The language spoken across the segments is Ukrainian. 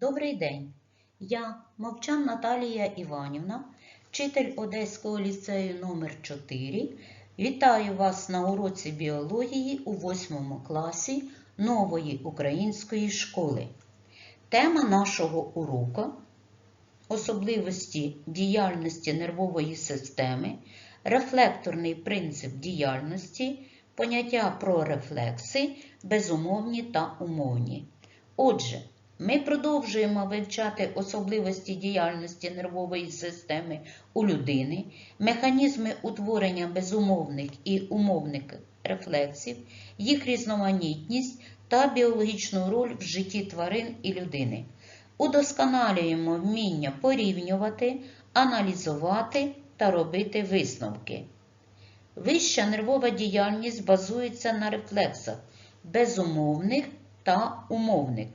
Добрий день! Я, мовчан Наталія Іванівна, вчитель Одеського ліцею номер 4 Вітаю вас на уроці біології у 8 класі нової української школи. Тема нашого уроку особливості діяльності нервової системи, рефлекторний принцип діяльності, поняття про рефлекси, безумовні та умовні. Отже, ми продовжуємо вивчати особливості діяльності нервової системи у людини, механізми утворення безумовних і умовних рефлексів, їх різноманітність та біологічну роль в житті тварин і людини. Удосконалюємо вміння порівнювати, аналізувати та робити висновки. Вища нервова діяльність базується на рефлексах безумовних та умовних.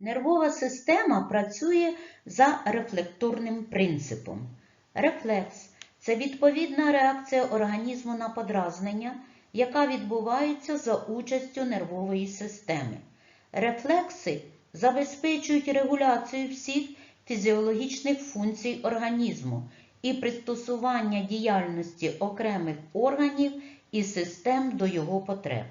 Нервова система працює за рефлекторним принципом. Рефлекс це відповідна реакція організму на подразнення, яка відбувається за участю нервової системи. Рефлекси забезпечують регуляцію всіх фізіологічних функцій організму і пристосування діяльності окремих органів і систем до його потреб.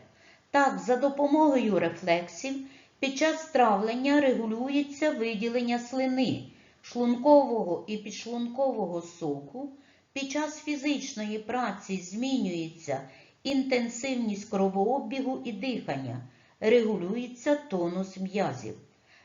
Так, за допомогою рефлексів під час травлення регулюється виділення слини, шлункового і підшлункового соку, під час фізичної праці змінюється інтенсивність кровообігу і дихання, регулюється тонус м'язів.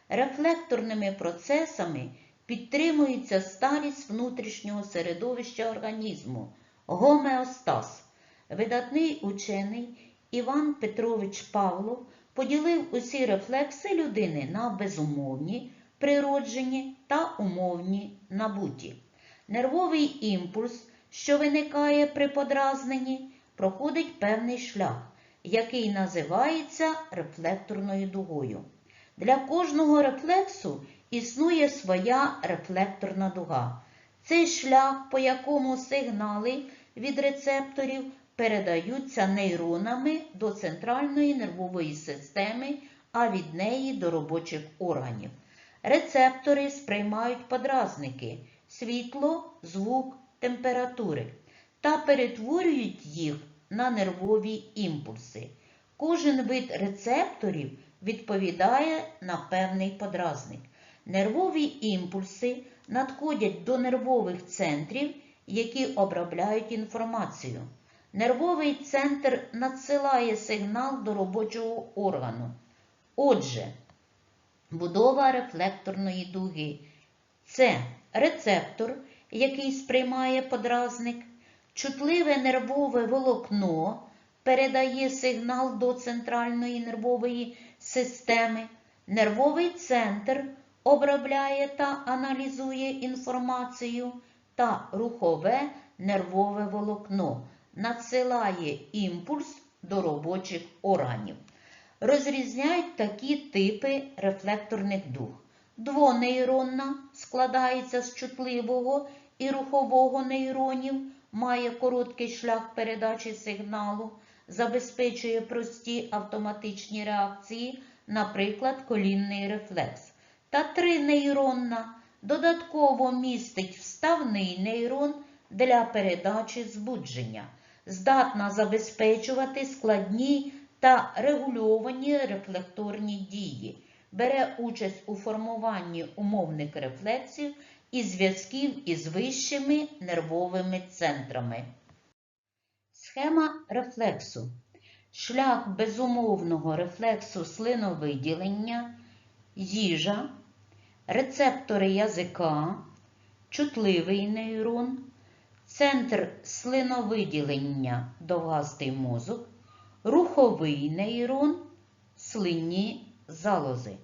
Рефлекторними процесами підтримується старість внутрішнього середовища організму, гомеостаз. Видатний учений Іван Петрович Павлов поділив усі рефлекси людини на безумовні, природжені та умовні набуті. Нервовий імпульс, що виникає при подразненні, проходить певний шлях, який називається рефлекторною дугою. Для кожного рефлексу існує своя рефлекторна дуга. Цей шлях, по якому сигнали від рецепторів передаються нейронами до центральної нервової системи, а від неї до робочих органів. Рецептори сприймають подразники світло, звук, температури та перетворюють їх на нервові імпульси. Кожен вид рецепторів відповідає на певний подразник. Нервові імпульси надходять до нервових центрів, які обробляють інформацію. Нервовий центр надсилає сигнал до робочого органу. Отже, будова рефлекторної дуги. Це рецептор, який сприймає подразник, чутливе нервове волокно передає сигнал до центральної нервової системи, нервовий центр обробляє та аналізує інформацію та рухове нервове волокно надсилає імпульс до робочих органів. Розрізняють такі типи рефлекторних дуг. Двонейронна складається з чутливого і рухового нейронів, має короткий шлях передачі сигналу, забезпечує прості автоматичні реакції, наприклад, колінний рефлекс. Та тринейронна додатково містить вставний нейрон для передачі збудження здатна забезпечувати складні та регульовані рефлекторні дії, бере участь у формуванні умовних рефлексів і зв'язків із вищими нервовими центрами. Схема рефлексу. Шлях безумовного рефлексу слиновиділення, їжа, рецептори язика, чутливий нейрон, центр слиновиділення довгастий мозок, руховий нейрон, слинні залози.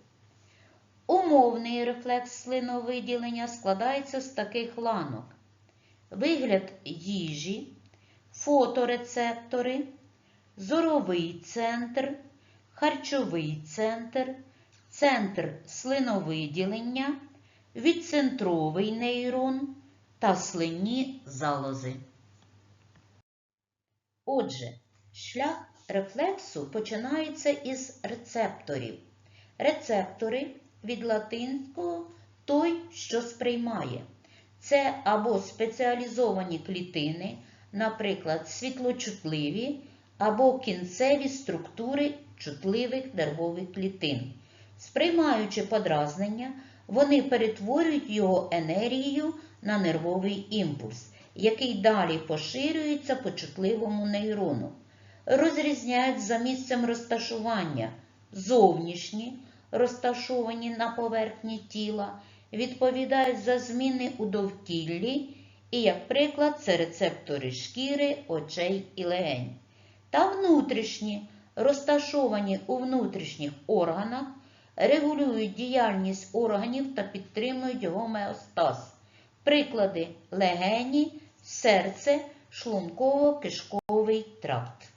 Умовний рефлекс слиновиділення складається з таких ланок: вигляд їжі, фоторецептори, зоровий центр, харчовий центр, центр слиновиділення, відцентровий нейрон та слинні залози. Отже, шлях рефлексу починається із рецепторів. Рецептори від латинського той, що сприймає. Це або спеціалізовані клітини, наприклад, світлочутливі, або кінцеві структури чутливих нервових клітин. Сприймаючи подразнення, вони перетворюють його енергію на нервовий імпульс, який далі поширюється по чутливому нейрону. Розрізняють за місцем розташування зовнішні, розташовані на поверхні тіла, відповідають за зміни у довкіллі, і, як приклад, це рецептори шкіри, очей і легень. Та внутрішні, розташовані у внутрішніх органах, регулюють діяльність органів та підтримують гомеостаз. Приклади легені, серце, шлунково-кишковий тракт.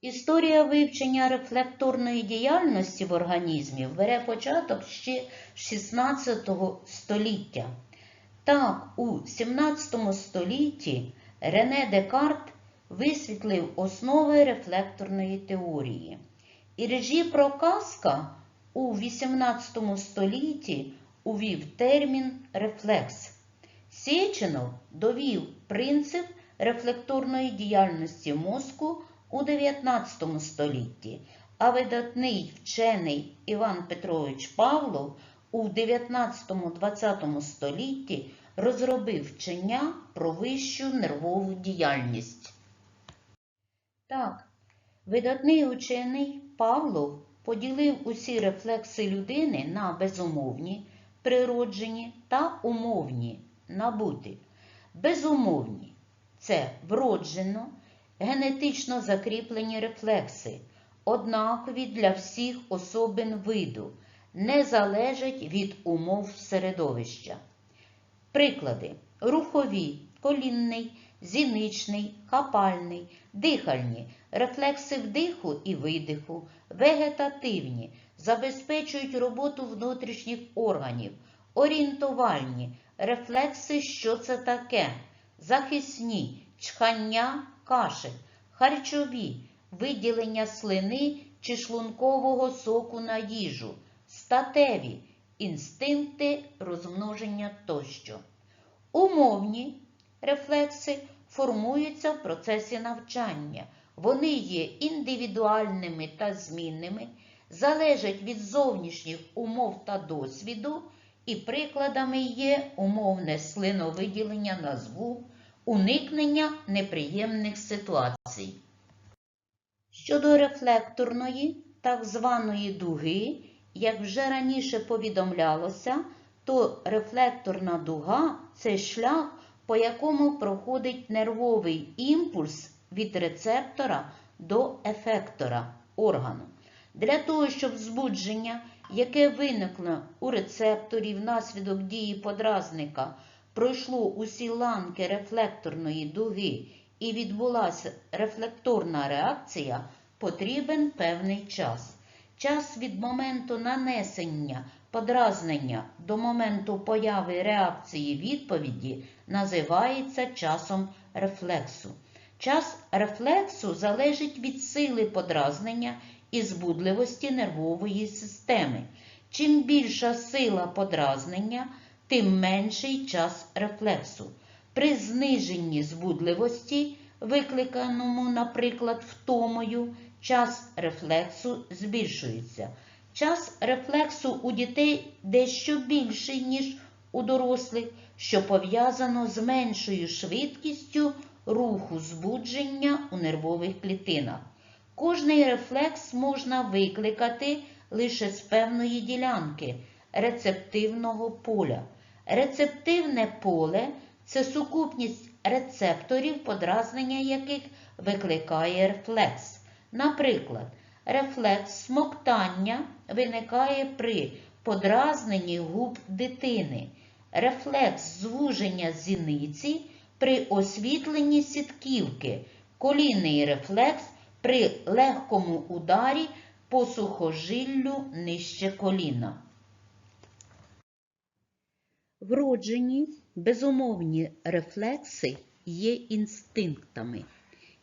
Історія вивчення рефлекторної діяльності в організмі бере початок ще 16 століття. Так, у 17 столітті Рене Декарт висвітлив основи рефлекторної теорії. І Режі Прокаска у 18 столітті увів термін рефлекс. Сєченов довів принцип рефлекторної діяльності мозку у 19 столітті, а видатний вчений Іван Петрович Павлов у 19-20 столітті розробив вчення про вищу нервову діяльність. Так, видатний учений Павлов поділив усі рефлекси людини на безумовні, природжені та умовні набути. Безумовні це вроджено, генетично закріплені рефлекси, однакові для всіх особин виду, не залежать від умов середовища. Приклади рухові, колінний, зіничний, хапальний, дихальні, рефлекси вдиху і видиху, вегетативні, забезпечують роботу внутрішніх органів, орієнтувальні, рефлекси, що це таке, захисні, чхання, кашель, харчові, виділення слини чи шлункового соку на їжу, статеві, інстинкти розмноження тощо. Умовні рефлекси формуються в процесі навчання. Вони є індивідуальними та змінними, залежать від зовнішніх умов та досвіду, і прикладами є умовне слиновиділення на звук, уникнення неприємних ситуацій. Щодо рефлекторної, так званої дуги, як вже раніше повідомлялося, то рефлекторна дуга це шлях, по якому проходить нервовий імпульс від рецептора до ефектора органу. Для того, щоб збудження, яке виникло у рецепторі внаслідок дії подразника, пройшло усі ланки рефлекторної дуги і відбулася рефлекторна реакція, потрібен певний час. Час від моменту нанесення подразнення до моменту появи реакції відповіді називається часом рефлексу. Час рефлексу залежить від сили подразнення і збудливості нервової системи. Чим більша сила подразнення, тим менший час рефлексу. При зниженні збудливості, викликаному, наприклад, втомою, час рефлексу збільшується. Час рефлексу у дітей дещо більший, ніж у дорослих, що пов'язано з меншою швидкістю руху збудження у нервових клітинах. Кожний рефлекс можна викликати лише з певної ділянки рецептивного поля. Рецептивне поле це сукупність рецепторів, подразнення яких викликає рефлекс. Наприклад, рефлекс смоктання виникає при подразненні губ дитини, рефлекс звуження зіниці при освітленні сітківки, колінний рефлекс при легкому ударі по сухожиллю нижче коліна. Вроджені безумовні рефлекси є інстинктами.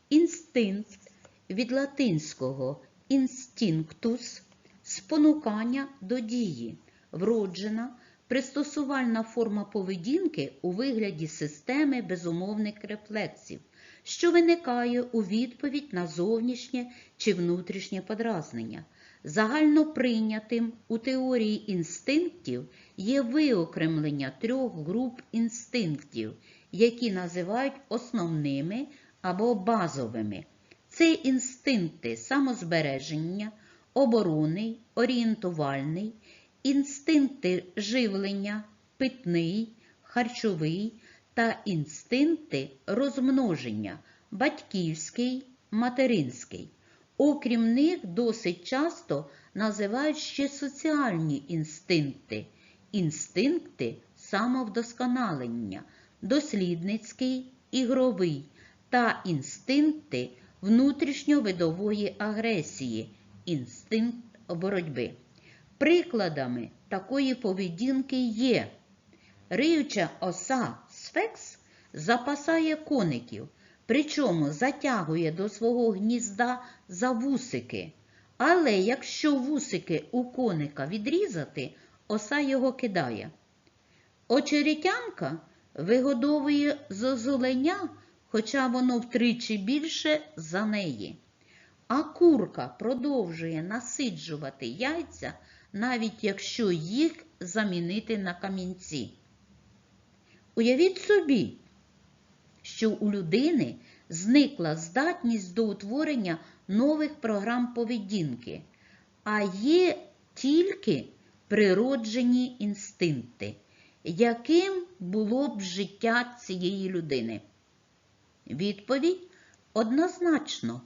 Інстинкт від латинського інстинктус спонукання до дії, вроджена, пристосувальна форма поведінки у вигляді системи безумовних рефлексів, що виникає у відповідь на зовнішнє чи внутрішнє подразнення. Загально прийнятим у теорії інстинктів є виокремлення трьох груп інстинктів, які називають основними або базовими. Це інстинкти самозбереження, оборонний, орієнтувальний, інстинкти живлення, питний, харчовий та інстинкти розмноження, батьківський, материнський. Окрім них, досить часто називають ще соціальні інстинкти, інстинкти самовдосконалення, дослідницький, ігровий та інстинкти внутрішньовидової агресії, інстинкт боротьби. Прикладами такої поведінки є риюча оса сфекс запасає коників, причому затягує до свого гнізда за вусики. Але якщо вусики у коника відрізати, оса його кидає. Очеретянка вигодовує зозуленя, хоча воно втричі більше за неї. А курка продовжує насиджувати яйця, навіть якщо їх замінити на камінці. Уявіть собі, що у людини зникла здатність до утворення нових програм поведінки, а є тільки природжені інстинкти, яким було б життя цієї людини. Відповідь однозначно.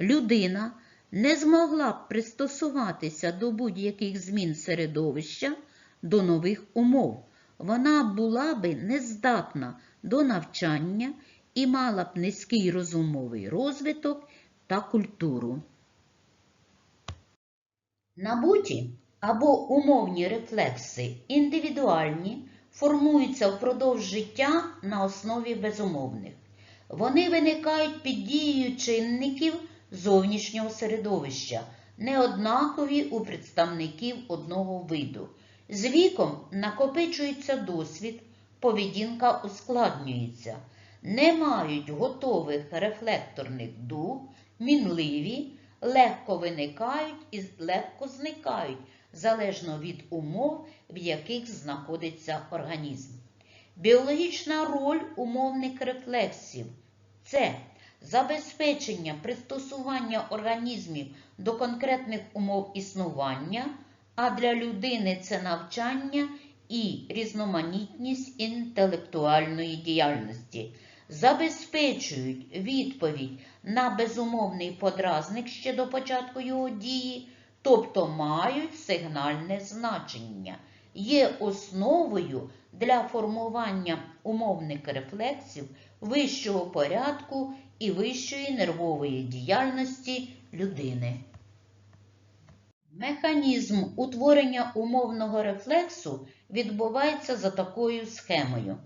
Людина не змогла б пристосуватися до будь-яких змін середовища, до нових умов. Вона була би нездатна до навчання і мала б низький розумовий розвиток та культуру. Набуті або умовні рефлекси індивідуальні формуються впродовж життя на основі безумовних. Вони виникають під дією чинників зовнішнього середовища, неоднакові у представників одного виду. З віком накопичується досвід, поведінка ускладнюється, не мають готових рефлекторних дуб, мінливі, легко виникають і легко зникають, залежно від умов, в яких знаходиться організм. Біологічна роль умовних рефлексів це забезпечення пристосування організмів до конкретних умов існування, а для людини це навчання і різноманітність інтелектуальної діяльності, забезпечують відповідь на безумовний подразник ще до початку його дії, тобто мають сигнальне значення, є основою для формування умовних рефлексів вищого порядку і вищої нервової діяльності людини. Механізм утворення умовного рефлексу відбувається за такою схемою.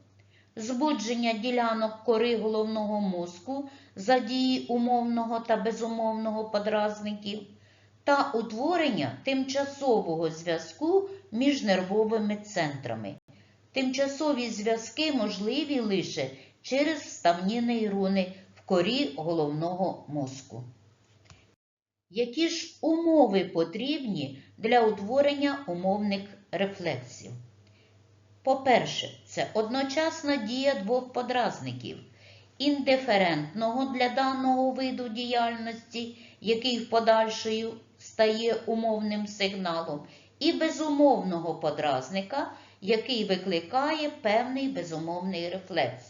Збудження ділянок кори головного мозку за дії умовного та безумовного подразників та утворення тимчасового зв'язку між нервовими центрами. Тимчасові зв'язки можливі лише через вставні нейрони в корі головного мозку. Які ж умови потрібні для утворення умовних рефлексів? По-перше, це одночасна дія двох подразників індиферентного для даного виду діяльності, який в подальшою стає умовним сигналом, і безумовного подразника, який викликає певний безумовний рефлекс.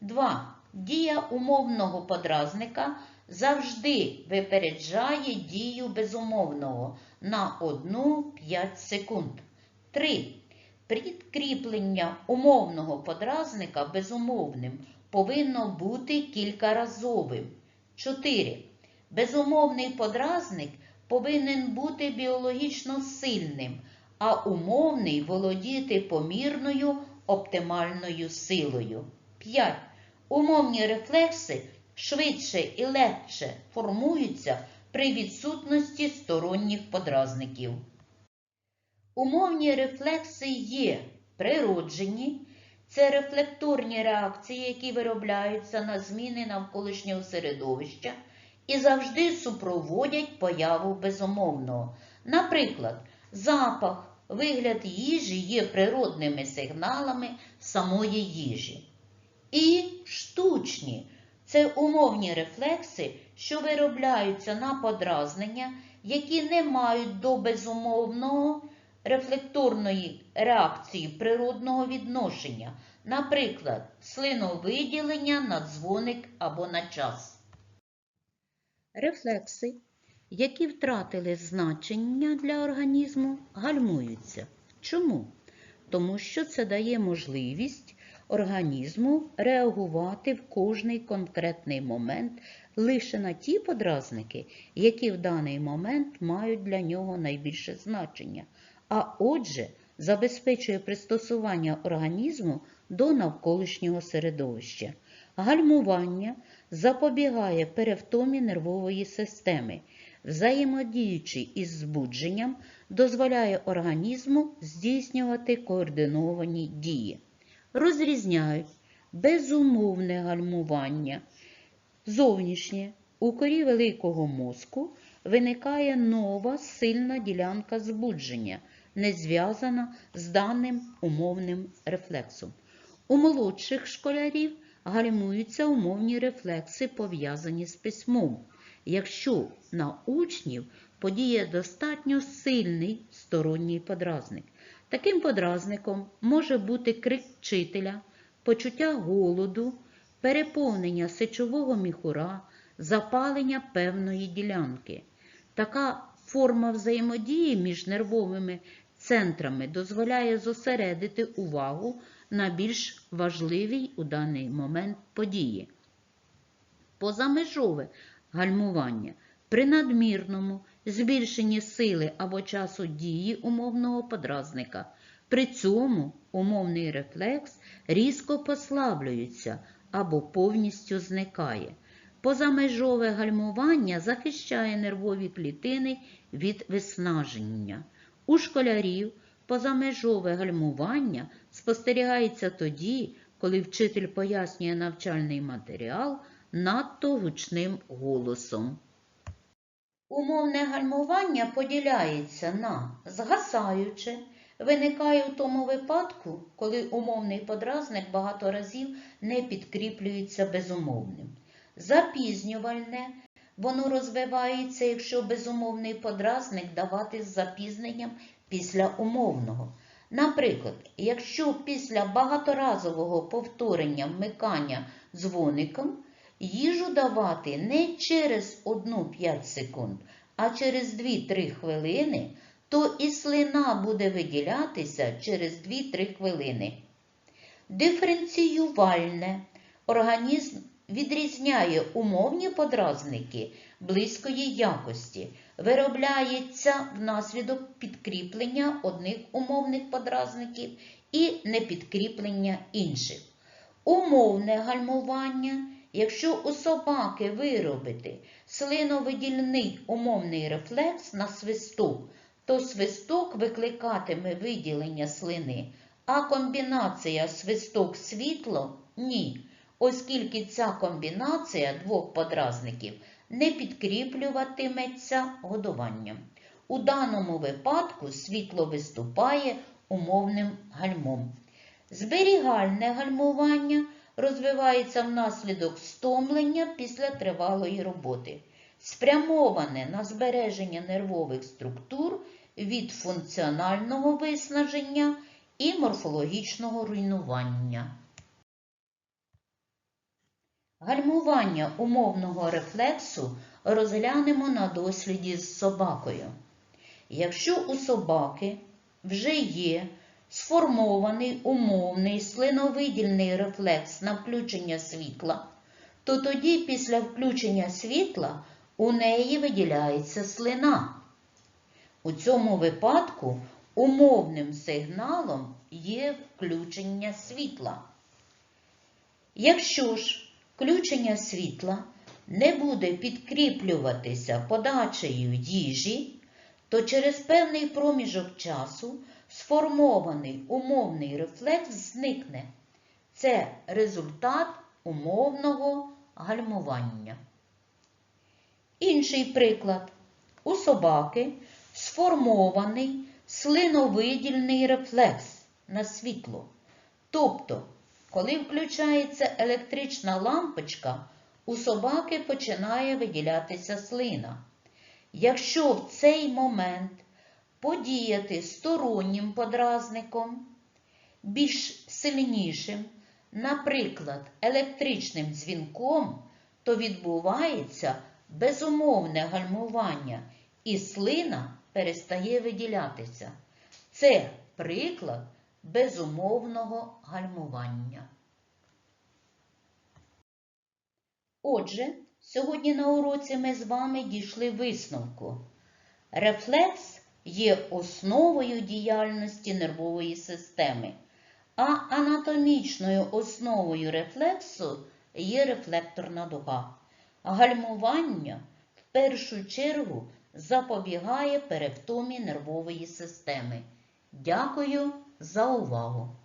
2. Дія умовного подразника завжди випереджає дію безумовного на 1-5 секунд. 3. Підкріплення умовного подразника безумовним повинно бути кількаразовим. 4. Безумовний подразник повинен бути біологічно сильним, а умовний володіти помірною оптимальною силою. 5. Умовні рефлекси швидше і легше формуються при відсутності сторонніх подразників. Умовні рефлекси є природжені, це рефлекторні реакції, які виробляються на зміни навколишнього середовища і завжди супроводять появу безумовного. Наприклад, запах, вигляд їжі є природними сигналами самої їжі. І штучні це умовні рефлекси, що виробляються на подразнення, які не мають до безумовного рефлекторної реакції природного відношення, наприклад, слиновиділення на дзвоник або на час. Рефлекси, які втратили значення для організму, гальмуються. Чому? Тому що це дає можливість організму реагувати в кожний конкретний момент лише на ті подразники, які в даний момент мають для нього найбільше значення, а отже, забезпечує пристосування організму до навколишнього середовища. Гальмування запобігає перевтомі нервової системи, взаємодіючи із збудженням, дозволяє організму здійснювати координовані дії. Розрізняють безумовне гальмування. Зовнішнє у корі великого мозку виникає нова сильна ділянка збудження, не зв'язана з даним умовним рефлексом. У молодших школярів гальмуються умовні рефлекси, пов'язані з письмом. Якщо на учнів подіє достатньо сильний сторонній подразник. Таким подразником може бути крик вчителя, почуття голоду, переповнення сечового міхура, запалення певної ділянки. Така форма взаємодії між нервовими центрами дозволяє зосередити увагу на більш важливій у даний момент події. Позамежове гальмування при надмірному збільшенні сили або часу дії умовного подразника. При цьому умовний рефлекс різко послаблюється або повністю зникає. Позамежове гальмування захищає нервові клітини від виснаження. У школярів позамежове гальмування спостерігається тоді, коли вчитель пояснює навчальний матеріал надто гучним голосом. Умовне гальмування поділяється на згасаюче, виникає у тому випадку, коли умовний подразник багато разів не підкріплюється безумовним. Запізнювальне, воно розвивається, якщо безумовний подразник давати з запізненням після умовного. Наприклад, якщо після багаторазового повторення вмикання дзвоником їжу давати не через 1-5 секунд, а через 2-3 хвилини, то і слина буде виділятися через 2-3 хвилини. Диференціювальне організм відрізняє умовні подразники близької якості, виробляється внаслідок підкріплення одних умовних подразників і непідкріплення інших. Умовне гальмування, якщо у собаки виробити слиновидільний умовний рефлекс на свисток, то свисток викликатиме виділення слини, а комбінація свисток-світло ні, оскільки ця комбінація двох подразників не підкріплюватиметься годуванням. У даному випадку світло виступає умовним гальмом. Зберігальне гальмування розвивається внаслідок стомлення після тривалої роботи, спрямоване на збереження нервових структур від функціонального виснаження і морфологічного руйнування. Гальмування умовного рефлексу розглянемо на досліді з собакою. Якщо у собаки вже є сформований умовний слиновидільний рефлекс на включення світла, то тоді після включення світла у неї виділяється слина. У цьому випадку умовним сигналом є включення світла. Якщо ж включення світла не буде підкріплюватися подачею їжі, то через певний проміжок часу сформований умовний рефлекс зникне. Це результат умовного гальмування. Інший приклад. У собаки сформований слиновидільний рефлекс на світло. Тобто, коли включається електрична лампочка, у собаки починає виділятися слина. Якщо в цей момент подіяти стороннім подразником, більш сильнішим, наприклад, електричним дзвінком, то відбувається безумовне гальмування і слина перестає виділятися. Це приклад безумовного гальмування. Отже, сьогодні на уроці ми з вами дійшли висновку. Рефлекс є основою діяльності нервової системи, а анатомічною основою рефлексу є рефлекторна дуга. Гальмування в першу чергу запобігає перевтомі нервової системи. Дякую за увагу!